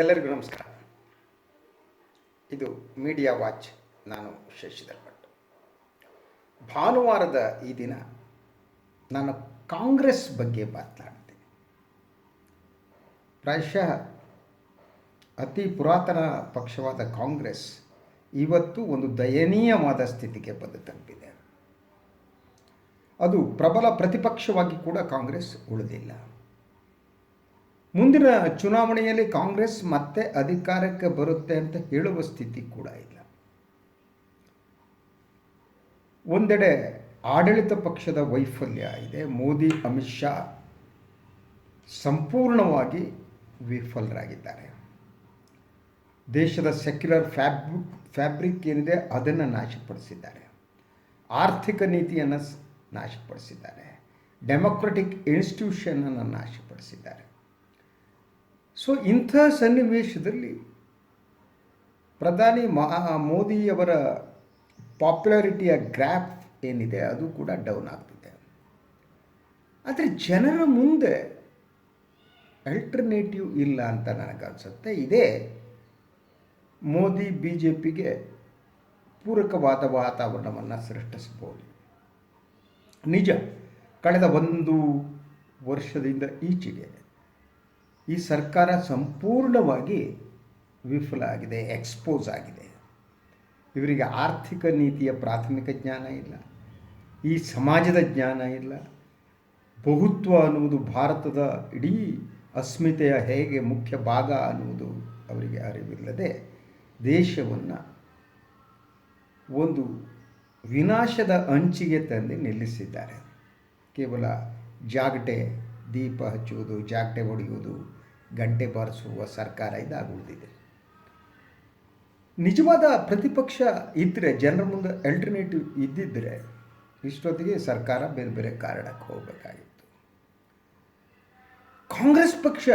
ಎಲ್ಲರಿಗೂ ನಮಸ್ಕಾರ. ಇದು ಮೀಡಿಯಾ ವಾಚ್ ನಾನು ಶಶಿಧರ್ ಭಟ್ ಭಾನುವಾರದ ಈ ದಿನ ನಾನು ಕಾಂಗ್ರೆಸ್ ಬಗ್ಗೆ ಮಾತನಾಡ್ತೀನಿ ಪ್ರಾಯಶಃ ಅತಿ ಪುರಾತನ ಪಕ್ಷವಾದ ಕಾಂಗ್ರೆಸ್ ಇವತ್ತು ಒಂದು ದಯನೀಯವಾದ ಸ್ಥಿತಿಗೆ ಬಂದು ತಲುಪಿದೆ. ಅದು ಪ್ರಬಲ ಪ್ರತಿಪಕ್ಷವಾಗಿ ಕೂಡ ಕಾಂಗ್ರೆಸ್ ಉಳಿದಿಲ್ಲ. ಮುಂದಿನ ಚುನಾವಣೆಯಲ್ಲಿ ಕಾಂಗ್ರೆಸ್ ಮತ್ತೆ ಅಧಿಕಾರಕ್ಕೆ ಬರುತ್ತೆ ಅಂತ ಹೇಳುವ ಸ್ಥಿತಿ ಕೂಡ ಇಲ್ಲ. ಒಂದೆಡೆ ಆಡಳಿತ ಪಕ್ಷದ ವೈಫಲ್ಯ ಇದೆ. ಮೋದಿ, ಅಮಿತ್ ಶಾ ಸಂಪೂರ್ಣವಾಗಿ ವಿಫಲರಾಗಿದ್ದಾರೆ. ದೇಶದ ಸೆಕ್ಯುಲರ್ ಫ್ಯಾಬ್ರಿಕ್ ಫ್ಯಾಬ್ರಿಕ್ ಏನಿದೆ ಅದನ್ನು ನಾಶಪಡಿಸಿದ್ದಾರೆ. ಆರ್ಥಿಕ ನೀತಿಯನ್ನು ನಾಶಪಡಿಸಿದ್ದಾರೆ. ಡೆಮೊಕ್ರೆಟಿಕ್ ಇನ್ಸ್ಟಿಟ್ಯೂಷನನ್ನು ನಾಶಪಡಿಸಿದ್ದಾರೆ. ಸೊ ಇಂಥ ಸನ್ನಿವೇಶದಲ್ಲಿ ಪ್ರಧಾನಿ ಮಹಾ ಮೋದಿಯವರ ಪಾಪ್ಯುಲಾರಿಟಿಯ ಗ್ರಾಫ್ ಏನಿದೆ, ಅದು ಕೂಡ ಡೌನ್ ಆಗ್ತಿದೆ. ಆದರೆ ಜನರ ಮುಂದೆ ಅಲ್ಟರ್ನೇಟಿವ್ ಇಲ್ಲ ಅಂತ ನನಗನ್ಸುತ್ತೆ. ಇದೇ ಮೋದಿ ಬಿ ಜೆ ಪಿಗೆ ಪೂರಕವಾದ ವಾತಾವರಣವನ್ನು ಸೃಷ್ಟಿಸ್ಬೋದು ನಿಜ, ಕಳೆದ ಒಂದು ವರ್ಷದಿಂದ ಈಚೆಗೆ ಈ ಸರ್ಕಾರ ಸಂಪೂರ್ಣವಾಗಿ ವಿಫಲ ಆಗಿದೆ ಎಕ್ಸ್ಪೋಸ್ ಆಗಿದೆ. ಇವರಿಗೆ ಆರ್ಥಿಕ ನೀತಿಯ ಪ್ರಾಥಮಿಕ ಜ್ಞಾನ ಇಲ್ಲ. ಈ ಸಮಾಜದ ಜ್ಞಾನ ಇಲ್ಲ. ಬಹುತ್ವ ಅನ್ನುವುದು ಭಾರತದ ಇಡೀ ಅಸ್ಮಿತೆಯ ಹೇಗೆ ಮುಖ್ಯ ಭಾಗ ಅನ್ನುವುದು ಅವರಿಗೆ ಅರಿವಿಲ್ಲದೆ ದೇಶವನ್ನು ಒಂದು ವಿನಾಶದ ಅಂಚಿಗೆ ತಂದು ನಿಲ್ಲಿಸಿದ್ದಾರೆ. ಕೇವಲ ಜಾಗಟೆ ದೀಪ ಹಚ್ಚುವುದು, ಜಾಗಟೆ ಹೊಡೆಯುವುದು ಗಂಟೆ ಬಾರಿಸುವ ಸರ್ಕಾರ ಇದಾಗಿ ಉಳಿದಿದೆ ನಿಜವಾದ ಪ್ರತಿಪಕ್ಷ ಇದ್ದರೆ ಜನರ ಮುಂದೆ ಅಲ್ಟರ್ನೇಟಿವ್ ಇದ್ದಿದ್ದರೆ ಇಷ್ಟೊತ್ತಿಗೆ ಸರ್ಕಾರ ಬೇರೆ ಬೇರೆ ಕಾರಣಕ್ಕೆ ಹೋಗಬೇಕಾಗಿತ್ತು. ಕಾಂಗ್ರೆಸ್ ಪಕ್ಷ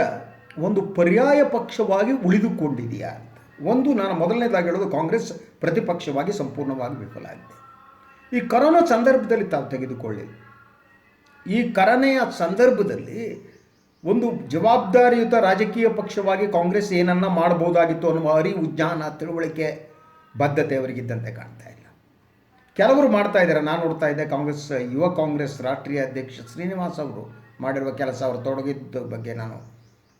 ಒಂದು ಪರ್ಯಾಯ ಪಕ್ಷವಾಗಿ ಉಳಿದುಕೊಂಡಿದೆಯಾ ಅಂತ. ಒಂದು, ನಾನು ಮೊದಲನೇದಾಗಿ ಹೇಳೋದು ಕಾಂಗ್ರೆಸ್ ಪ್ರತಿಪಕ್ಷವಾಗಿ ಸಂಪೂರ್ಣವಾಗಿ ವಿಫಲ ಆಗಿದೆ. ಈ ಕರೋನಾ ಸಂದರ್ಭದಲ್ಲಿ ತಾವು ತೆಗೆದುಕೊಳ್ಳಿ. ಈ ಕರೋನೆಯ ಸಂದರ್ಭದಲ್ಲಿ ಒಂದು ಜವಾಬ್ದಾರಿಯುತ ರಾಜಕೀಯ ಪಕ್ಷವಾಗಿ ಕಾಂಗ್ರೆಸ್ ಏನನ್ನ ಮಾಡಬಹುದಾಗಿತ್ತು ಅನ್ನುವ ಅರಿವು ಜ್ಞಾನ ತಿಳುವಳಿಕೆ, ಬದ್ಧತೆ ಅವರಿಗಿದ್ದಂತೆ ಕಾಣ್ತಾ ಇಲ್ಲ. ಕೆಲವರು ಮಾಡ್ತಾ ಇದ್ದಾರೆ. ನಾನು ನೋಡ್ತಾ ಇದ್ದೆ ಕಾಂಗ್ರೆಸ್, ಯುವ ಕಾಂಗ್ರೆಸ್ ರಾಷ್ಟ್ರೀಯ ಅಧ್ಯಕ್ಷ ಶ್ರೀನಿವಾಸ್ ಅವರು ಮಾಡಿರುವ ಕೆಲಸ ಅವರು ತೊಡಗಿದ್ದ ಬಗ್ಗೆ ನಾನು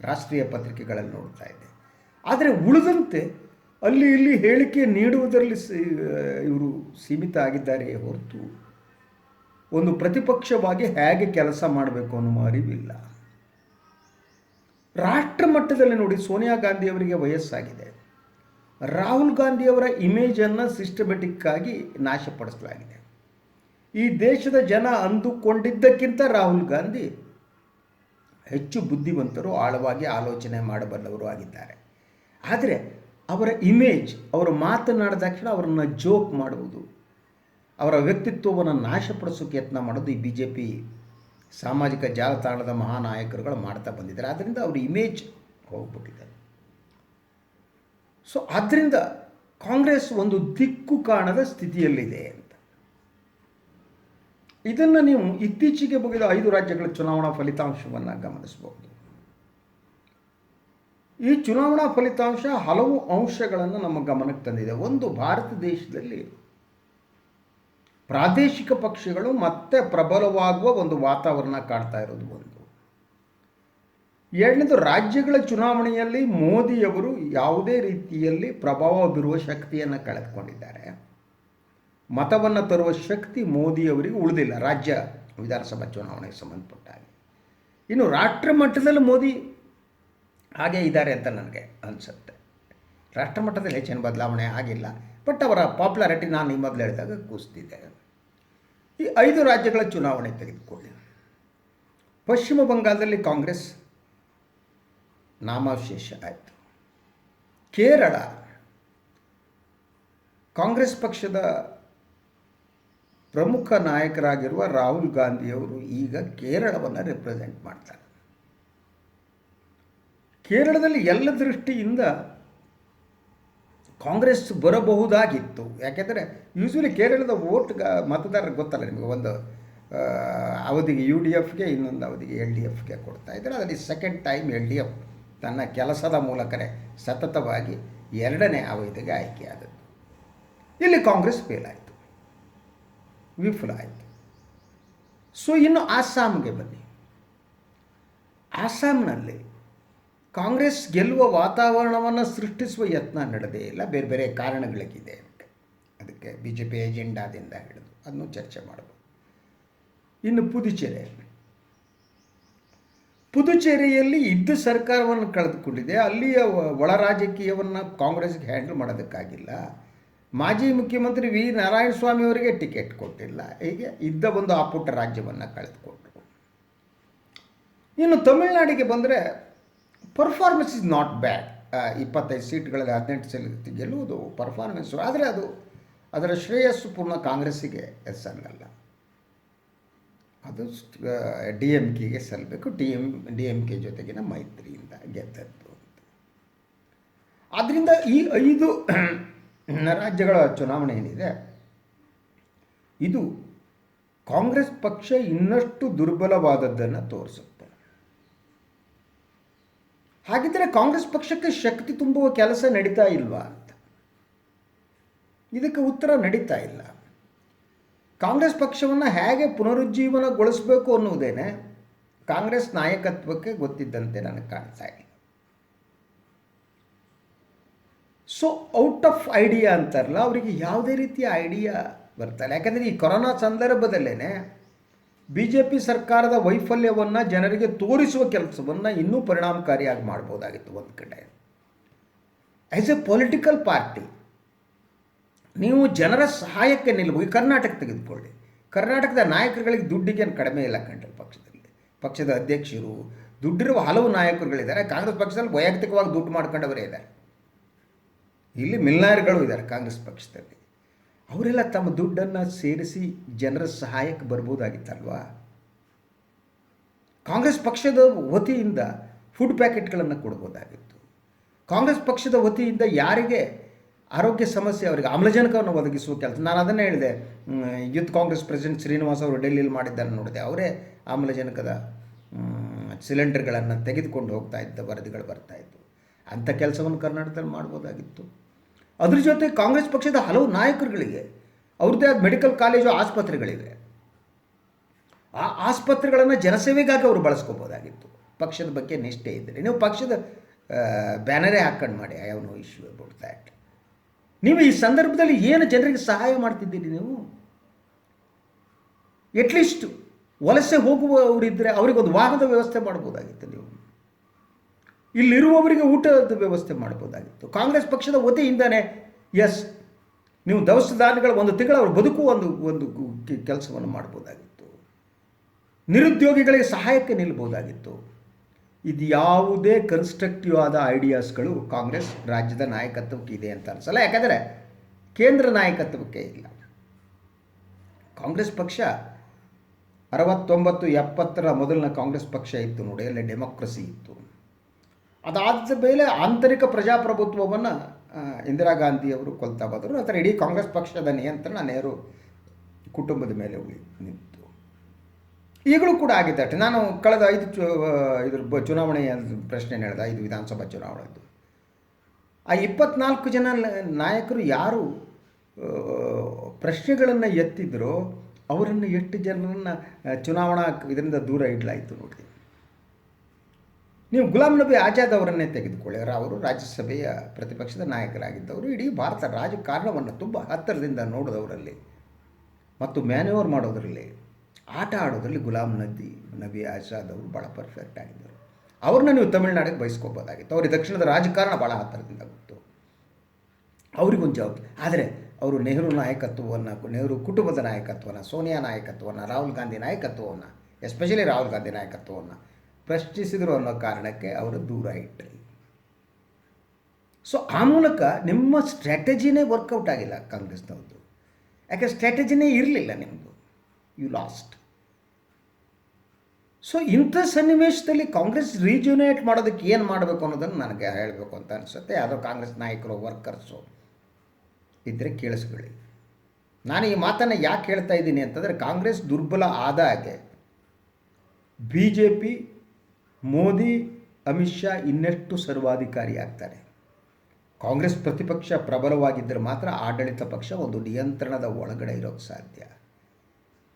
ರಾಷ್ಟ್ರೀಯ ಪತ್ರಿಕೆಗಳಲ್ಲಿ ನೋಡ್ತಾ ಇದ್ದೆ. ಆದರೆ ಉಳಿದಂತೆ ಅಲ್ಲಿ ಇಲ್ಲಿ ಹೇಳಿಕೆ ನೀಡುವುದರಲ್ಲಿ ಇವರು ಸೀಮಿತ ಆಗಿದ್ದಾರೆ ಹೊರತು ಒಂದು ಪ್ರತಿಪಕ್ಷವಾಗಿ ಹೇಗೆ ಕೆಲಸ ಮಾಡಬೇಕು ಅನ್ನುವ ಅರಿವಿಲ್ಲ ರಾಷ್ಟ್ರ ಮಟ್ಟದಲ್ಲಿ ನೋಡಿ ಸೋನಿಯಾ ಗಾಂಧಿ ಅವರಿಗೆ ವಯಸ್ಸಾಗಿದೆ. ರಾಹುಲ್ ಗಾಂಧಿಯವರ ಇಮೇಜನ್ನು ಸಿಸ್ಟಮೆಟಿಕ್ಕಾಗಿ ನಾಶಪಡಿಸಲಾಗಿದೆ. ಈ ದೇಶದ ಜನ ಅಂದುಕೊಂಡಿದ್ದಕ್ಕಿಂತ ರಾಹುಲ್ ಗಾಂಧಿ ಹೆಚ್ಚು ಬುದ್ಧಿವಂತರು, ಆಳವಾಗಿ ಆಲೋಚನೆ ಮಾಡಬಲ್ಲವರು ಆಗಿದ್ದಾರೆ. ಆದರೆ ಅವರ ಇಮೇಜ್ ಅವರು ಮಾತನಾಡಿದ ತಕ್ಷಣ ಅವರನ್ನು ಜೋಕ್ ಮಾಡುವುದು, ಅವರ ವ್ಯಕ್ತಿತ್ವವನ್ನು ನಾಶಪಡಿಸೋಕೆ ಯತ್ನ ಮಾಡೋದು ಈ ಬಿ ಜೆ ಪಿ ಸಾಮಾಜಿಕ ಜಾಲತಾಣದ ಮಹಾನಾಯಕರುಗಳು ಮಾಡ್ತಾ ಬಂದಿದ್ದಾರೆ. ಆದ್ದರಿಂದ ಅವ್ರ ಇಮೇಜ್ ಹೋಗ್ಬಿಟ್ಟಿದ್ದಾರೆ ಸೊ ಆದ್ದರಿಂದ ಕಾಂಗ್ರೆಸ್ ಒಂದು ದಿಕ್ಕು ಕಾಣದ ಸ್ಥಿತಿಯಲ್ಲಿದೆ ಅಂತ. ಇದನ್ನು ನೀವು ಇತ್ತೀಚೆಗೆ ಮುಗಿದ ಐದು ರಾಜ್ಯಗಳ ಚುನಾವಣಾ ಫಲಿತಾಂಶವನ್ನು ಗಮನಿಸಬಹುದು ಈ ಚುನಾವಣಾ ಫಲಿತಾಂಶ ಹಲವು ಅಂಶಗಳನ್ನು ನಮ್ಮ ಗಮನಕ್ಕೆ ತಂದಿದೆ. ಒಂದು ಭಾರತ ದೇಶದಲ್ಲಿ ಪ್ರಾದೇಶಿಕ ಪಕ್ಷಗಳು ಮತ್ತೆ ಪ್ರಬಲವಾಗುವ ಒಂದು ವಾತಾವರಣ ಕಾಣ್ತಾ ಇರೋದು ಒಂದು. ಎರಡನೇದು ರಾಜ್ಯಗಳ ಚುನಾವಣೆಯಲ್ಲಿ ಮೋದಿಯವರು ಯಾವುದೇ ರೀತಿಯಲ್ಲಿ ಪ್ರಭಾವ ಬೀರುವ ಶಕ್ತಿಯನ್ನು ಕಳೆದುಕೊಂಡಿದ್ದಾರೆ. ಮತವನ್ನು ತರುವ ಶಕ್ತಿ ಮೋದಿಯವರಿಗೆ ಉಳಿದಿಲ್ಲ, ರಾಜ್ಯ ವಿಧಾನಸಭಾ ಚುನಾವಣೆಗೆ ಸಂಬಂಧಪಟ್ಟ ಹಾಗೆ ಇನ್ನು ರಾಷ್ಟ್ರ ಮಟ್ಟದಲ್ಲಿ ಮೋದಿ ಹಾಗೆ ಇದ್ದಾರೆ ಅಂತ ನನಗೆ ಅನಿಸುತ್ತೆ. ರಾಷ್ಟ್ರ ಮಟ್ಟದಲ್ಲಿ ಹೆಚ್ಚಿನ ಬದಲಾವಣೆ ಆಗಿಲ್ಲ, ಬಟ್ ಅವರ ಪಾಪ್ಯುಲಾರಿಟಿ ನಾನು ಈ ಮೊದಲು ಹೇಳಿದಾಗ ಕುಸಿದಿದೆ ಈ ಐದು ರಾಜ್ಯಗಳ ಚುನಾವಣೆ ತೆಗೆದುಕೊಳ್ಳಿ. ಪಶ್ಚಿಮ ಬಂಗಾಳದಲ್ಲಿ ಕಾಂಗ್ರೆಸ್ ನಾಮಾವಶೇಷ ಆಯಿತು. ಕೇರಳ, ಕಾಂಗ್ರೆಸ್ ಪಕ್ಷದ ಪ್ರಮುಖ ನಾಯಕರಾಗಿರುವ ರಾಹುಲ್ ಗಾಂಧಿಯವರು ಈಗ ಕೇರಳವನ್ನು ರೆಪ್ರೆಸೆಂಟ್ ಮಾಡ್ತಾರೆ. ಕೇರಳದಲ್ಲಿ ಎಲ್ಲ ದೃಷ್ಟಿಯಿಂದ ಕಾಂಗ್ರೆಸ್ ಬರಬಹುದಾಗಿತ್ತು. ಯಾಕೆಂದರೆ ಯೂಶ್ವಲಿ ಕೇರಳದ ವೋಟ್ ಮತದಾರರಿಗೆ ಗೊತ್ತಲ್ಲ ನಿಮಗೆ ಒಂದು ಅವಧಿಗೆ ಯು ಡಿ ಎಫ್ಗೆ ಇನ್ನೊಂದು ಅವಧಿಗೆ ಎಲ್ ಡಿ ಎಫ್ಗೆ ಕೊಡ್ತಾ ಇದ್ದಾರೆ. ಅದರಲ್ಲಿ second time L D F ತನ್ನ ಕೆಲಸದ ಮೂಲಕನೇ ಸತತವಾಗಿ ಎರಡನೇ ಅವಧಿಗೆ ಆಯ್ಕೆಯಾದದ್ದು. ಇಲ್ಲಿ ಕಾಂಗ್ರೆಸ್ ಫೇಲ್ ಆಯಿತು. ವಿಫಲ ಆಯಿತು. ಸೊ ಇನ್ನು ಆಸ್ಸಾಂಗೆ ಬನ್ನಿ. ಆಸ್ಸಾಂನಲ್ಲಿ ಕಾಂಗ್ರೆಸ್ ಗೆಲ್ಲುವ ವಾತಾವರಣವನ್ನು ಸೃಷ್ಟಿಸುವ ಯತ್ನ ನಡೆದೇ ಇಲ್ಲ. ಬೇರೆ ಬೇರೆ ಕಾರಣಗಳಿಗಿದೆ. ಅದಕ್ಕೆ ಅದಕ್ಕೆ ಬಿ ಜೆ ಪಿ ಎಜೆಂಡಾದಿಂದ ಹಿಡಿದು ಅದನ್ನು ಚರ್ಚೆ ಮಾಡಬಹುದು. ಇನ್ನು ಪುದುಚೇರಿ ಪುದುಚೇರಿಯಲ್ಲಿ ಇದ್ದ ಸರ್ಕಾರವನ್ನು ಕಳೆದುಕೊಂಡಿದೆ. ಅಲ್ಲಿಯ ಒಳ ರಾಜಕೀಯವನ್ನು ಕಾಂಗ್ರೆಸ್ಗೆ ಹ್ಯಾಂಡಲ್ ಮಾಡೋದಕ್ಕಾಗಿಲ್ಲ. ಮಾಜಿ ಮುಖ್ಯಮಂತ್ರಿ ವಿ. ನಾರಾಯಣ ಸ್ವಾಮಿ ಅವರಿಗೆ ಟಿಕೆಟ್ ಕೊಟ್ಟಿಲ್ಲ. ಹೀಗೆ ಇದ್ದ ಒಂದು ಅಪುಟ್ಟ ರಾಜ್ಯವನ್ನು ಕಳೆದುಕೊಂಡರು. ಇನ್ನು ತಮಿಳುನಾಡಿಗೆ ಬಂದರೆ ಪರ್ಫಾರ್ಮೆನ್ಸ್ ಇಸ್ ನಾಟ್ ಬ್ಯಾಡ್ ಇಪ್ಪತ್ತೈದು ಸೀಟ್ಗಳಲ್ಲಿ ಹದಿನೆಂಟು ಸೀಟ್ ಗೆಲ್ಲುವುದು ಪರ್ಫಾರ್ಮೆನ್ಸು ಆದರೆ ಅದು ಅದರ ಶ್ರೇಯಸ್ಸು ಪೂರ್ಣ ಕಾಂಗ್ರೆಸ್ಸಿಗೆ ಸಲ್ಲಲ್ಲ ಅದು ಡಿ ಎಂ ಕೆಗೆ ಸಲ್ಲಬೇಕು D M D M K ಜೊತೆಗಿನ ಮೈತ್ರಿಯಿಂದ ಗೆದ್ದದ್ದು ಅಂತ. ಆದ್ದರಿಂದ ಈ ಐದು ರಾಜ್ಯಗಳ ಚುನಾವಣೆ ಏನಿದೆ, ಇದು ಕಾಂಗ್ರೆಸ್ ಪಕ್ಷ ಇನ್ನಷ್ಟು ದುರ್ಬಲವಾದದ್ದನ್ನು ತೋರಿಸುತ್ತೆ. ಹಾಗಿದ್ದರೆ ಕಾಂಗ್ರೆಸ್ ಪಕ್ಷಕ್ಕೆ ಶಕ್ತಿ ತುಂಬುವ ಕೆಲಸ ನಡೀತಾ ಇಲ್ವಾ ಅಂತ. ಇದಕ್ಕೆ ಉತ್ತರ ನಡೀತಾ ಇಲ್ಲ. ಕಾಂಗ್ರೆಸ್ ಪಕ್ಷವನ್ನು ಹೇಗೆ ಪುನರುಜ್ಜೀವನಗೊಳಿಸಬೇಕು ಅನ್ನುವುದೇನೆ ಕಾಂಗ್ರೆಸ್ ನಾಯಕತ್ವಕ್ಕೆ ಗೊತ್ತಿದ್ದಂತೆ ನನಗೆ ಕಾಣ್ತಾ ಇಲ್ಲ. ಸೊ ಔಟ್ ಆಫ್ ಐಡಿಯಾ ಅಂತಾರಲ್ಲ, ಅವರಿಗೆ ಯಾವುದೇ ರೀತಿಯ ಐಡಿಯಾ ಬರ್ತಾಯಿಲ್ಲ ಯಾಕಂದರೆ ಈ ಕೊರೋನಾ ಸಂದರ್ಭದಲ್ಲೇ ಬಿ ಜೆ ಪಿ ಸರ್ಕಾರದ ವೈಫಲ್ಯವನ್ನು ಜನರಿಗೆ ತೋರಿಸುವ ಕೆಲಸವನ್ನು ಇನ್ನೂ ಪರಿಣಾಮಕಾರಿಯಾಗಿ ಮಾಡ್ಬೋದಾಗಿತ್ತು ಒಂದು ಕಡೆ. ಆ್ಯಸ್ ಎ ಪೊಲಿಟಿಕಲ್ ಪಾರ್ಟಿ ನೀವು ಜನರ ಸಹಾಯಕ್ಕೆ ನಿಲ್ಲುವ ಈ ಕರ್ನಾಟಕ ತೆಗೆದುಕೊಳ್ಳಿ. ಕರ್ನಾಟಕದ ನಾಯಕರುಗಳಿಗೆ ದುಡ್ಡಿಗೆ ಏನು ಕಡಿಮೆ ಇಲ್ಲ ಕಂಡ್ರೆ ಪಕ್ಷದಲ್ಲಿ. ಪಕ್ಷದ ಅಧ್ಯಕ್ಷರು, ದುಡ್ಡಿರುವ ಹಲವು ನಾಯಕರುಗಳಿದ್ದಾರೆ. ಕಾಂಗ್ರೆಸ್ ಪಕ್ಷದಲ್ಲಿ ವೈಯಕ್ತಿಕವಾಗಿ ದುಡ್ಡು ಮಾಡ್ಕೊಂಡವರೇ ಇದ್ದಾರೆ. ಇಲ್ಲಿ ಮಿಲ್ನಾಯರ್ಗಳು ಇದ್ದಾರೆ ಕಾಂಗ್ರೆಸ್ ಪಕ್ಷದಲ್ಲಿ. ಅವರೆಲ್ಲ ತಮ್ಮ ದುಡ್ಡನ್ನು ಸೇರಿಸಿ ಜನರ ಸಹಾಯಕ್ಕೆ ಬರ್ಬೋದಾಗಿತ್ತಲ್ವಾ? ಕಾಂಗ್ರೆಸ್ ಪಕ್ಷದ ವತಿಯಿಂದ ಫುಡ್ ಪ್ಯಾಕೆಟ್ಗಳನ್ನು ಕೊಡ್ಬೋದಾಗಿತ್ತು. ಕಾಂಗ್ರೆಸ್ ಪಕ್ಷದ ವತಿಯಿಂದ ಯಾರಿಗೆ ಆರೋಗ್ಯ ಸಮಸ್ಯೆ, ಅವರಿಗೆ ಆಮ್ಲಜನಕವನ್ನು ಒದಗಿಸುವ ಕೆಲಸ, ನಾನು ಅದನ್ನೇ ಹೇಳಿದೆ ಯೂತ್ ಕಾಂಗ್ರೆಸ್ ಪ್ರೆಸಿಡೆಂಟ್ ಶ್ರೀನಿವಾಸ್ ಅವರು ಡೆಲ್ಲಿಯಲ್ಲಿ ಮಾಡಿದ್ದನ್ನು ನೋಡಿದೆ, ಅವರೇ ಆಮ್ಲಜನಕದ ಸಿಲಿಂಡರ್ಗಳನ್ನು ತೆಗೆದುಕೊಂಡು ಹೋಗ್ತಾ ಇದ್ದ ವರದಿಗಳು ಬರ್ತಾ ಇತ್ತು ಅಂಥ ಕೆಲಸವನ್ನು ಕರ್ನಾಟಕದಲ್ಲಿ ಮಾಡ್ಬೋದಾಗಿತ್ತು. ಅದ್ರ ಜೊತೆ ಕಾಂಗ್ರೆಸ್ ಪಕ್ಷದ ಹಲವು ನಾಯಕರುಗಳಿಗೆ, ಅವ್ರದ್ದೇ ಆದ ಮೆಡಿಕಲ್ ಕಾಲೇಜು ಆಸ್ಪತ್ರೆಗಳಿವೆ. ಆ ಆಸ್ಪತ್ರೆಗಳನ್ನು ಜನಸೇವೆಗಾಗಿ ಅವರು ಬಳಸ್ಕೋಬೋದಾಗಿತ್ತು. ಪಕ್ಷದ ಬಗ್ಗೆ ನಿಷ್ಠೆ ಇದ್ದರೆ ನೀವು ಪಕ್ಷದ ಬ್ಯಾನರೇ ಹಾಕೊಂಡು ಮಾಡಿ I have no issue about that ನೀವು ಈ ಸಂದರ್ಭದಲ್ಲಿ ಏನು ಜನರಿಗೆ ಸಹಾಯ ಮಾಡ್ತಿದ್ದೀರಿ ನೀವು? ಎಟ್ಲೀಸ್ಟ್ ವಲಸೆ ಹೋಗುವವರಿದ್ದರೆ ಅವರಿಗೊಂದು ವಾಹನದ ವ್ಯವಸ್ಥೆ ಮಾಡ್ಬೋದಾಗಿತ್ತು ನೀವು. ಇಲ್ಲಿರುವವರಿಗೆ ಊಟದ ವ್ಯವಸ್ಥೆ ಮಾಡ್ಬೋದಾಗಿತ್ತು ಕಾಂಗ್ರೆಸ್ ಪಕ್ಷದ ವತಿಯಿಂದನೇ ಎಸ್ ನೀವು ದವಸ ಧಾನ್ಯಗಳ ಒಂದು ತಿಂಗಳ ಅವರು ಬದುಕು ಒಂದು ಒಂದು ಕೆಲಸವನ್ನು ಮಾಡ್ಬೋದಾಗಿತ್ತು ನಿರುದ್ಯೋಗಿಗಳಿಗೆ ಸಹಾಯಕ್ಕೆ ನಿಲ್ಬೋದಾಗಿತ್ತು ಇದು ಯಾವುದೇ ಕನ್ಸ್ಟ್ರಕ್ಟಿವ್ ಆದ ಐಡಿಯಾಸ್ಗಳು ಕಾಂಗ್ರೆಸ್ ರಾಜ್ಯದ ನಾಯಕತ್ವಕ್ಕೆ ಇದೆ ಅಂತ ಅನಿಸಲ್ಲ. ಯಾಕಂದರೆ ಕೇಂದ್ರ ನಾಯಕತ್ವಕ್ಕೆ ಇಲ್ಲ. ಕಾಂಗ್ರೆಸ್ ಪಕ್ಷ ಅರವತ್ತೊಂಬತ್ತು ಎಪ್ಪತ್ತರ ಮೊದಲಿನ ಕಾಂಗ್ರೆಸ್ ಪಕ್ಷ ಇತ್ತು ನೋಡಿ, ಅಲ್ಲಿ ಡೆಮೋಕ್ರಸಿ ಇತ್ತು. ಅದಾದ ಮೇಲೆ ಆಂತರಿಕ ಪ್ರಜಾಪ್ರಭುತ್ವವನ್ನು ಇಂದಿರಾ ಗಾಂಧಿಯವರು ಕೊಲ್ತಾ ಬಂದರು ನಂತರ ಇಡೀ ಕಾಂಗ್ರೆಸ್ ಪಕ್ಷದ ನಿಯಂತ್ರಣ ನೆಹರು ಕುಟುಂಬದ ಮೇಲೆ ಉಳಿ ನಿಂತು. ಈಗಲೂ ಕೂಡ ಆಗಿದೆ ಅಷ್ಟೇ. ನಾನು ಕಳೆದ ಐದು ಚು ಇದ್ರ ಚುನಾವಣೆಯ ಪ್ರಶ್ನೆ ಹೇಳಿದೆ, ಐದು ವಿಧಾನಸಭಾ ಚುನಾವಣೆದು ಆ ಇಪ್ಪತ್ನಾಲ್ಕು ಜನ ನಾಯಕರು ಯಾರು ಪ್ರಶ್ನೆಗಳನ್ನು ಎತ್ತಿದ್ರೋ ಅವರನ್ನು ಎಷ್ಟು ಜನರನ್ನು ಚುನಾವಣಾ ಇದರಿಂದ ದೂರ ಇಡಲಾಯಿತು ನೋಡಿ. ನೀವು ಗುಲಾಂ ನಬಿ ಆಜಾದ್ ಅವರನ್ನೇ ತೆಗೆದುಕೊಳ್ಳಿ ಅವರು ರಾಜ್ಯಸಭೆಯ ಪ್ರತಿಪಕ್ಷದ ನಾಯಕರಾಗಿದ್ದವರು. ಇಡೀ ಭಾರತ ರಾಜಕಾರಣವನ್ನು ತುಂಬ ಹತ್ತಿರದಿಂದ ನೋಡಿದವರಲ್ಲಿ ಮತ್ತು ಮ್ಯಾನ್ಯೂವರ್ ಮಾಡೋದರಲ್ಲಿ, ಆಟ ಆಡೋದರಲ್ಲಿ ಗುಲಾಂ ನಬಿ ನಬಿ ಆಜಾದ್ ಅವರು ಭಾಳ ಪರ್ಫೆಕ್ಟ್ ಆಗಿದ್ದರು. ಅವ್ರನ್ನ ನೀವು ತಮಿಳುನಾಡಿಗೆ ಬಯಸ್ಕೋಬೋದಾಗಿತ್ತು. ಅವ್ರಿಗೆ ದಕ್ಷಿಣದ ರಾಜಕಾರಣ ಭಾಳ ಹತ್ತಿರದಿಂದ ಗೊತ್ತು ಅವರಿಗೊಂದು ಜವಾಬ್ದಾರಿ. ಆದರೆ ಅವರು ನೆಹರು ನಾಯಕತ್ವವನ್ನು, ನೆಹರು ಕುಟುಂಬದ ನಾಯಕತ್ವವನ್ನು ಸೋನಿಯಾ ನಾಯಕತ್ವವನ್ನು ರಾಹುಲ್ ಗಾಂಧಿ ನಾಯಕತ್ವವನ್ನು ಎಸ್ಪೆಷಲಿ ರಾಹುಲ್ ಗಾಂಧಿ ನಾಯಕತ್ವವನ್ನು ಪ್ರಶ್ನಿಸಿದರು ಅನ್ನೋ ಕಾರಣಕ್ಕೆ ಅವರು ದೂರ ಇಟ್ಟರು. ಸೊ ಆ ಮೂಲಕ ನಿಮ್ಮ ಸ್ಟ್ರಾಟಜಿನೇ ವರ್ಕೌಟ್ ಆಗಿಲ್ಲ ಕಾಂಗ್ರೆಸ್ನವ್ರದ್ದು. ಯಾಕೆ ಸ್ಟ್ರಾಟಜಿನೇ ಇರಲಿಲ್ಲ ನಿಮ್ಮದು ಯು ಲಾಸ್ಟ್ ಸೊ ಇಂಥ ಸನ್ನಿವೇಶದಲ್ಲಿ ಕಾಂಗ್ರೆಸ್ ರೀಜುನೇಟ್ ಮಾಡೋದಕ್ಕೆ ಏನು ಮಾಡಬೇಕು ಅನ್ನೋದನ್ನು ನನಗೆ ಹೇಳಬೇಕು ಅಂತ ಅನಿಸುತ್ತೆ. ಯಾವುದೋ ಕಾಂಗ್ರೆಸ್ ನಾಯಕರು ವರ್ಕರ್ಸು ಇದ್ದರೆ ಕೇಳಿಸ್ಕೊಳ್ಳಿ. ನಾನು ಈ ಮಾತನ್ನು ಯಾಕೆ ಹೇಳ್ತಾ ಇದ್ದೀನಿ ಅಂತಂದರೆ ಕಾಂಗ್ರೆಸ್ ದುರ್ಬಲ ಆದ ಹಾಗೆ B J P Modi, Amit Shah ಇನ್ನೆಷ್ಟು ಸರ್ವಾಧಿಕಾರಿ ಆಗ್ತಾರೆ ಕಾಂಗ್ರೆಸ್ ಪ್ರತಿಪಕ್ಷ ಪ್ರಬಲವಾಗಿದ್ದರೆ ಮಾತ್ರ ಆಡಳಿತ ಪಕ್ಷ ಒಂದು ನಿಯಂತ್ರಣದ ಒಳಗಡೆ ಇರೋಕ್ಕೆ ಸಾಧ್ಯ.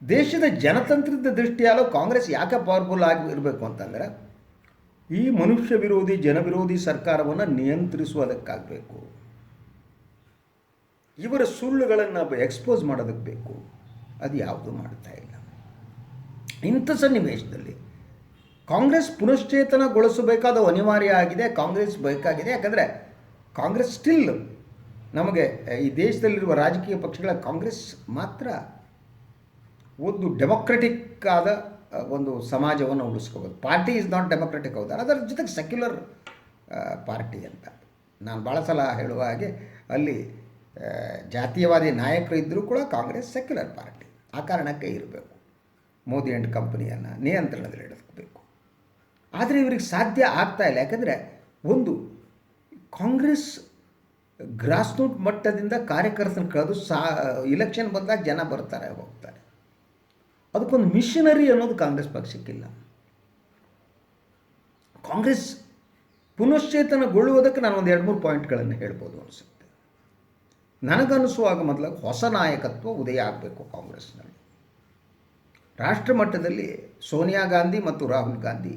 ದೇಶದ ಜನತಂತ್ರದ ದೃಷ್ಟಿಯಲ್ಲೂ ಕಾಂಗ್ರೆಸ್ ಯಾಕೆ ಪವರ್ಫುಲ್ ಆಗಿ ಇರಬೇಕು ಅಂತಂದರೆ, ಈ ಮನುಷ್ಯ ವಿರೋಧಿ ಜನವಿರೋಧಿ ಸರ್ಕಾರವನ್ನು ನಿಯಂತ್ರಿಸುವುದಕ್ಕಾಗಬೇಕು. ಇವರ ಸುಳ್ಳುಗಳನ್ನು ಎಕ್ಸ್ಪೋಸ್ ಮಾಡೋದಕ್ಕೆ ಬೇಕು ಅದು ಯಾವುದೂ ಮಾಡ್ತಾ ಇಲ್ಲ. ಇಂಥ ಸನ್ನಿವೇಶದಲ್ಲಿ ಕಾಂಗ್ರೆಸ್ ಪುನಶ್ಚೇತನಗೊಳಿಸಬೇಕಾದ ಅನಿವಾರ್ಯ ಆಗಿದೆ, ಕಾಂಗ್ರೆಸ್ ಬೇಕಾಗಿದೆ. ಯಾಕಂದರೆ ಕಾಂಗ್ರೆಸ್ ಸ್ಟಿಲ್ ನಮಗೆ ಈ ದೇಶದಲ್ಲಿರುವ ರಾಜಕೀಯ ಪಕ್ಷಗಳ ಕಾಂಗ್ರೆಸ್ ಮಾತ್ರ ಒಂದು ಡೆಮೊಕ್ರೆಟಿಕ್ ಆದ ಒಂದು ಸಮಾಜವನ್ನು ಉಳಿಸ್ಕೋಬೋದು. ಪಾರ್ಟಿ ಇಸ್ ನಾಟ್ ಡೆಮೊಕ್ರೆಟಿಕ್ ಹೌದಾ. ಅದರ ಜೊತೆಗೆ ಸೆಕ್ಯುಲರ್ ಪಾರ್ಟಿ ಅಂತ. ನಾನು ಭಾಳ ಸಲ ಹೇಳುವ ಹಾಗೆ ಅಲ್ಲಿ ಜಾತೀಯವಾದಿ ನಾಯಕರು ಇದ್ದರೂ ಕೂಡ ಕಾಂಗ್ರೆಸ್ ಸೆಕ್ಯುಲರ್ ಪಾರ್ಟಿ. ಆ ಕಾರಣಕ್ಕೆ ಇರಬೇಕು. ಮೋದಿ ಆ್ಯಂಡ್ ಕಂಪನಿಯನ್ನು ನಿಯಂತ್ರಣದಲ್ಲಿ ಇಡಬೇಕು ಆದರೆ ಇವರಿಗೆ ಸಾಧ್ಯ ಆಗ್ತಾ ಇಲ್ಲ. ಯಾಕಂದರೆ ಒಂದು ಕಾಂಗ್ರೆಸ್ ಗ್ರಾಸ್ರೂಟ್ ಮಟ್ಟದಿಂದ ಕಾರ್ಯಕರ್ತನ ಕಳೆದು ಸಾ ಇಲೆಕ್ಷನ್ ಬಂದಾಗ ಜನ ಬರ್ತಾರೆ, ಹೋಗ್ತಾರೆ. ಅದಕ್ಕೊಂದು ಮಿಷನರಿ ಅನ್ನೋದು ಕಾಂಗ್ರೆಸ್ ಪಕ್ಷಕ್ಕಿಲ್ಲ. ಕಾಂಗ್ರೆಸ್ ಪುನಶ್ಚೇತನಗೊಳ್ಳುವುದಕ್ಕೆ ನಾನು ಒಂದು ಎರಡು ಮೂರು ಪಾಯಿಂಟ್ಗಳನ್ನು ಹೇಳ್ಬೋದು ಅನಿಸುತ್ತೆ. ನನಗನ್ನಿಸುವಾಗ ಮೊದಲ ಹೊಸ ನಾಯಕತ್ವ ಉದಯ ಆಗಬೇಕು ಕಾಂಗ್ರೆಸ್ನಲ್ಲಿ. ರಾಷ್ಟ್ರ ಮಟ್ಟದಲ್ಲಿ ಸೋನಿಯಾ ಗಾಂಧಿ ಮತ್ತು ರಾಹುಲ್ ಗಾಂಧಿ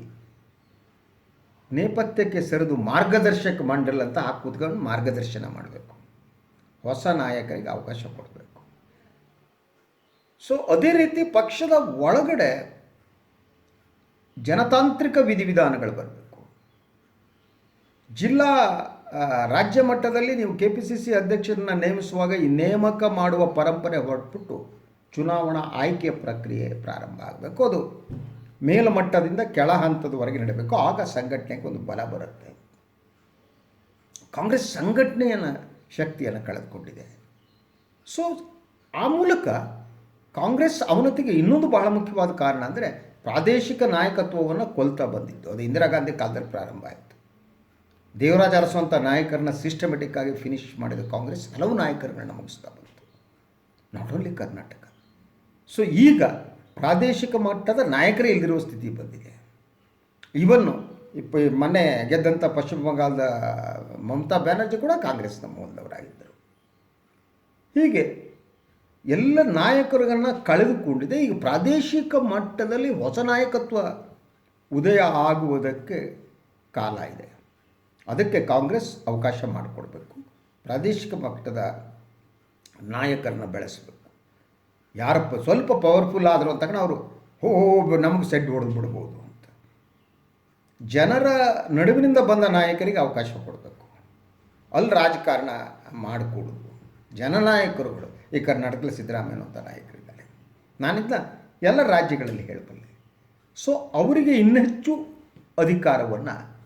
ನೇಪಥ್ಯಕ್ಕೆ ಸರಿದು ಮಾರ್ಗದರ್ಶಕ ಮಂಡಲ್ ಅಂತ ಆ ಕೂತ್ಕೊಂಡು ಮಾರ್ಗದರ್ಶನ ಮಾಡಬೇಕು. ಹೊಸ ನಾಯಕರಿಗೆ ಅವಕಾಶ ಕೊಡಬೇಕು. ಸೊ ಅದೇ ರೀತಿ ಪಕ್ಷದ ಒಳಗಡೆ ಜನತಾಂತ್ರಿಕ ವಿಧಿವಿಧಾನಗಳು ಬರಬೇಕು. ಜಿಲ್ಲಾ ರಾಜ್ಯ ಮಟ್ಟದಲ್ಲಿ ನೀವು ಕೆ ಪಿ ಸಿ ಸಿ ಅಧ್ಯಕ್ಷರನ್ನ ನೇಮಿಸುವಾಗ ಈ ನೇಮಕ ಮಾಡುವ ಪರಂಪರೆ ಹೊರಟ್ಬಿಟ್ಟು ಚುನಾವಣಾ ಆಯ್ಕೆ ಪ್ರಕ್ರಿಯೆ ಪ್ರಾರಂಭ ಆಗಬೇಕು ಅದು. ಮೇಲ್ಮಟ್ಟದಿಂದ ಕೆಳ ಹಂತದವರೆಗೆ ನಡೀಬೇಕು. ಆಗ ಸಂಘಟನೆಗೆ ಒಂದು ಬಲ ಬರುತ್ತೆ. ಕಾಂಗ್ರೆಸ್ ಸಂಘಟನೆಯನ್ನು ಶಕ್ತಿಯನ್ನು ಕಳೆದುಕೊಂಡಿದೆ. ಸೊ ಆ ಮೂಲಕ ಕಾಂಗ್ರೆಸ್ ಅವನತಿಗೆ ಇನ್ನೊಂದು ಬಹಳ ಮುಖ್ಯವಾದ ಕಾರಣ ಅಂದರೆ ಪ್ರಾದೇಶಿಕ ನಾಯಕತ್ವವನ್ನು ಕೊಲ್ತಾ ಬಂದಿತ್ತು. ಅದು ಇಂದಿರಾ ಗಾಂಧಿ ಕಾಲದಲ್ಲಿ ಪ್ರಾರಂಭ ಆಯಿತು. ದೇವರಾಜ ಅರಸುವಂಥ ನಾಯಕರನ್ನ ಸಿಸ್ಟಮೆಟಿಕ್ ಆಗಿ ಫಿನಿಶ್ ಮಾಡಿದ ಕಾಂಗ್ರೆಸ್ ಹಲವು ನಾಯಕರುಗಳನ್ನ ಮುಗಿಸ್ತಾ ಬಂತು. Not only Karnataka. ಸೊ ಈಗ ಪ್ರಾದೇಶಿಕ ಮಟ್ಟದ ನಾಯಕರೇ ಇಲ್ಲದಿರುವ ಸ್ಥಿತಿ ಬಂದಿದೆ. ಇವನ್ನು ಇಪ್ಪ ಮೊನ್ನೆ ಗೆದ್ದಂಥ ಪಶ್ಚಿಮ ಬಂಗಾಳದ ಮಮತಾ ಬ್ಯಾನರ್ಜಿ ಕೂಡ ಕಾಂಗ್ರೆಸ್ನ ಮೂಲದವರಾಗಿದ್ದರು. ಹೀಗೆ ಎಲ್ಲ ನಾಯಕರುಗಳನ್ನ ಕಳೆದುಕೊಂಡಿದೆ. ಈಗ ಪ್ರಾದೇಶಿಕ ಮಟ್ಟದಲ್ಲಿ ಹೊಸ ನಾಯಕತ್ವ ಉದಯ ಆಗುವುದಕ್ಕೆ ಕಾಲ ಇದೆ. ಅದಕ್ಕೆ ಕಾಂಗ್ರೆಸ್ ಅವಕಾಶ ಮಾಡಿಕೊಡ್ಬೇಕು. ಪ್ರಾದೇಶಿಕ ಮಟ್ಟದ ನಾಯಕರನ್ನ ಬೆಳೆಸಬೇಕು. ಯಾರಪ್ಪ ಸ್ವಲ್ಪ ಪವರ್ಫುಲ್ ಆದರು ಅಂತ ಅವರು, ಹೋ ನಮಗೆ ಸೆಡ್ ಹೊಡೆದು ಬಿಡ್ಬೋದು ಅಂತ. ಜನರ ನಡುವಿನಿಂದ ಬಂದ ನಾಯಕರಿಗೆ ಅವಕಾಶ ಕೊಡಬೇಕು. ಅಲ್ಲಿ ರಾಜಕಾರಣ ಮಾಡಿಕೊಡೋದು. ಜನನಾಯಕರುಗಳು ಈ ಕರ್ನಾಟಕದಲ್ಲಿ ಸಿದ್ದರಾಮಯ್ಯ ಅಂತ ನಾಯಕರಿದ್ದಾರೆ. ನಾನಿದ್ದ ಎಲ್ಲ ರಾಜ್ಯಗಳಲ್ಲಿ ಹೇಳಬಲ್ಲೆ. ಸೊ ಅವರಿಗೆ ಇನ್ನೆಚ್ಚು ಅಧಿಕಾರವನ್ನು,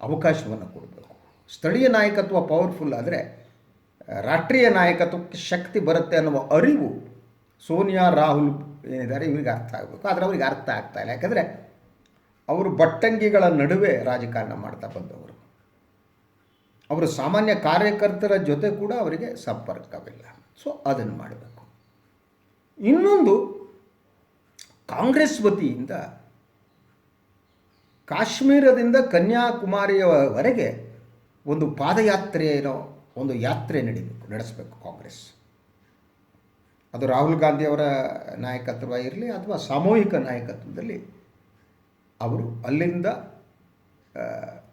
ಅವಕಾಶವನ್ನು ಕೊಡಬೇಕು. ಸ್ಥಳೀಯ ನಾಯಕತ್ವ ಪವರ್ಫುಲ್ ಆದರೆ, ರಾಷ್ಟ್ರೀಯ ನಾಯಕತ್ವಕ್ಕೆ ಶಕ್ತಿ ಬರುತ್ತೆ ಅನ್ನುವ ಅರಿವು ಸೋನಿಯಾ, ರಾಹುಲ್ ಏನಿದ್ದಾರೆ, ಇವರಿಗೆ ಅರ್ಥ ಆಗಬೇಕು. ಆದರೆ ಅವರಿಗೆ ಅರ್ಥ ಆಗ್ತಾ ಇಲ್ಲ. ಯಾಕಂದರೆ ಅವರು ಬಟ್ಟಂಗಿಗಳ ನಡುವೆ ರಾಜಕಾರಣ ಮಾಡ್ತಾ ಬಂದವರು. ಅವರು ಸಾಮಾನ್ಯ ಕಾರ್ಯಕರ್ತರ ಜೊತೆ ಕೂಡ ಅವರಿಗೆ ಸಂಪರ್ಕವಿಲ್ಲ. ಸೊ ಅದನ್ನು ಮಾಡಬೇಕು. ಇನ್ನೊಂದು, ಕಾಂಗ್ರೆಸ್ ವತಿಯಿಂದ ಕಾಶ್ಮೀರದಿಂದ ಕನ್ಯಾಕುಮಾರಿಯವರೆಗೆ ಒಂದು ಪಾದಯಾತ್ರೆಯೋ ಒಂದು ಯಾತ್ರೆ ನಡೀಬೇಕು, ನಡೆಸಬೇಕು ಕಾಂಗ್ರೆಸ್. ಅದು ರಾಹುಲ್ ಗಾಂಧಿಯವರ ನಾಯಕತ್ವ ಇರಲಿ ಅಥವಾ ಸಾಮೂಹಿಕ ನಾಯಕತ್ವದಲ್ಲಿ ಅವರು ಅಲ್ಲಿಂದ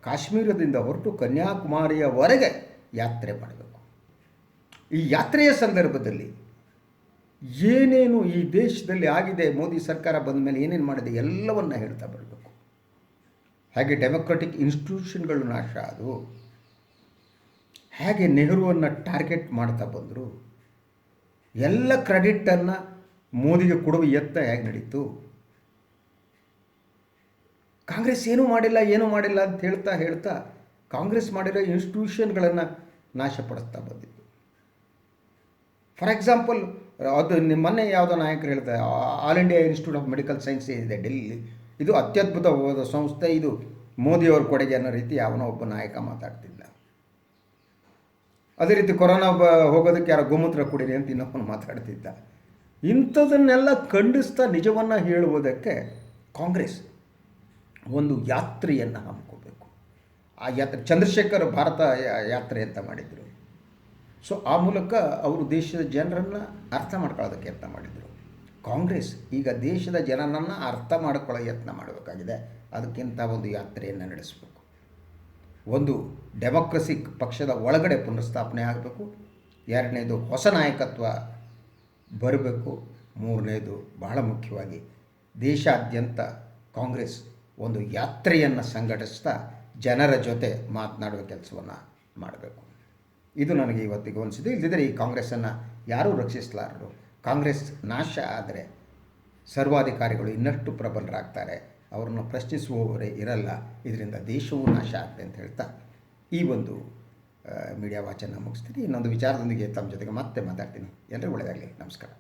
ಕಾಶ್ಮೀರದಿಂದ ಹೊರಟು ಕನ್ಯಾಕುಮಾರಿಯವರೆಗೆ ಯಾತ್ರೆ ಮಾಡಬೇಕು. ಈ ಯಾತ್ರೆಯ ಸಂದರ್ಭದಲ್ಲಿ ಏನೇನು ಈ ದೇಶದಲ್ಲಿ ಆಗಿದೆ, ಮೋದಿ ಸರ್ಕಾರ ಬಂದ ಮೇಲೆ ಏನೇನು ಮಾಡಿದೆ ಎಲ್ಲವನ್ನ ಹೇಳ್ತಾ ಬರಬೇಕು. ಹಾಗೆ ಡೆಮೊಕ್ರೆಟಿಕ್ ಇನ್ಸ್ಟಿಟ್ಯೂಷನ್ಗಳು ನಾಶ ಆದವು, ಹೇಗೆ ನೆಹರುವನ್ನು ಟಾರ್ಗೆಟ್ ಮಾಡ್ತಾ ಬಂದರು ಎಲ್ಲ ಕ್ರೆಡಿಟನ್ನು ಮೋದಿಗೆ ಕೊಡುವ ಯತ್ನ ಹೇಗೆ ನಡೀತು? ಕಾಂಗ್ರೆಸ್ ಏನೂ ಮಾಡಿಲ್ಲ ಏನೂ ಮಾಡಿಲ್ಲ ಅಂತ ಹೇಳ್ತಾ ಹೇಳ್ತಾ ಕಾಂಗ್ರೆಸ್ ಮಾಡಿರೋ ಇನ್ಸ್ಟಿಟ್ಯೂಷನ್ಗಳನ್ನು ನಾಶಪಡಿಸ್ತಾ ಬಂದಿದ್ದು ಫಾರ್ ಎಕ್ಸಾಂಪಲ್ ಅದು ನಿಮ್ಮ ಮೊನ್ನೆ ಯಾವುದೋ ನಾಯಕರು ಹೇಳ್ತಾರೆ all India institute of medical science ಇದೆ ಡೆಲ್ಲಿ ಇದು ಅತ್ಯದ್ಭುತವಾದ ಸಂಸ್ಥೆ, ಇದು ಮೋದಿಯವ್ರ ಕೊಡುಗೆ ಅನ್ನೋ ರೀತಿ ಯಾವನೋ ಒಬ್ಬ ನಾಯಕ ಮಾತಾಡ್ತಿದ್ದ. ಅದೇ ರೀತಿ ಕೊರೋನಾ ಬ ಹೋಗೋದಕ್ಕೆ ಯಾರೋ ಗೋಮೂತ್ರ ಕೊಡಿರಿ ಅಂತ ಇನ್ನೊಬ್ಬನು ಮಾತಾಡ್ತಿದ್ದ. ಇಂಥದನ್ನೆಲ್ಲ ಖಂಡಿಸ್ತಾ ನಿಜವನ್ನು ಹೇಳುವುದಕ್ಕೆ ಕಾಂಗ್ರೆಸ್ ಒಂದು ಯಾತ್ರೆಯನ್ನು ಹಮ್ಮಿಕೋಬೇಕು ಆ ಯಾತ್ರೆ, ಚಂದ್ರಶೇಖರ್ ಭಾರತ ಯಾತ್ರೆ ಅಂತ ಮಾಡಿದರು. ಸೊ ಆ ಮೂಲಕ ಅವರು ದೇಶದ ಜನರನ್ನು ಅರ್ಥ ಮಾಡ್ಕೊಳ್ಳೋದಕ್ಕೆ ಯತ್ನ ಮಾಡಿದರು. ಕಾಂಗ್ರೆಸ್ ಈಗ ದೇಶದ ಜನರನ್ನು ಅರ್ಥ ಮಾಡ್ಕೊಳ್ಳೋ ಯತ್ನ ಮಾಡಬೇಕಾಗಿದೆ. ಅದಕ್ಕಿಂತ ಒಂದು ಯಾತ್ರೆಯನ್ನು ನಡೆಸಬೇಕು. ಒಂದು ಡೆಮೋಕ್ರಸಿಕ್ ಪಕ್ಷದ ಒಳಗಡೆ ಪುನರ್ಸ್ಥಾಪನೆ ಆಗಬೇಕು, ಎರಡನೇದು ಹೊಸ ನಾಯಕತ್ವ ಬರಬೇಕು, ಮೂರನೇದು ಬಹಳ ಮುಖ್ಯವಾಗಿ ದೇಶಾದ್ಯಂತ ಕಾಂಗ್ರೆಸ್ ಒಂದು ಯಾತ್ರೆಯನ್ನು ಸಂಘಟಿಸ್ತಾ ಜನರ ಜೊತೆ ಮಾತನಾಡುವ ಕೆಲಸವನ್ನು ಮಾಡಬೇಕು. ಇದು ನನಗೆ ಇವತ್ತಿಗೆ ಅನಿಸಿದೆ ಇಲ್ಲದಿದ್ದರೆ ಈ ಕಾಂಗ್ರೆಸ್ಸನ್ನು ಯಾರೂ ರಕ್ಷಿಸಲಾರರು ಕಾಂಗ್ರೆಸ್ ನಾಶ ಆದರೆ ಸರ್ವಾಧಿಕಾರಿಗಳು ಇನ್ನಷ್ಟು ಪ್ರಬಲರಾಗ್ತಾರೆ. ಅವರನ್ನು ಪ್ರಶ್ನಿಸುವವರೇ ಇರಲ್ಲ, ಇದರಿಂದ ದೇಶವೂ ನಾಶ ಆಗ್ತದೆ ಅಂತ ಹೇಳ್ತಾ ಈ ಒಂದು ಮೀಡಿಯಾ ವಾಚನ ಮುಗಿಸ್ತೀನಿ. ಇನ್ನೊಂದು ವಿಚಾರದೊಂದಿಗೆ ತಮ್ಮ ಜೊತೆಗೆ ಮತ್ತೆ ಮಾತಾಡ್ತೀನಿ. ಎಲ್ಲರೂ ಒಳ್ಳೆಯದಾಗಲಿ ನಮಸ್ಕಾರ.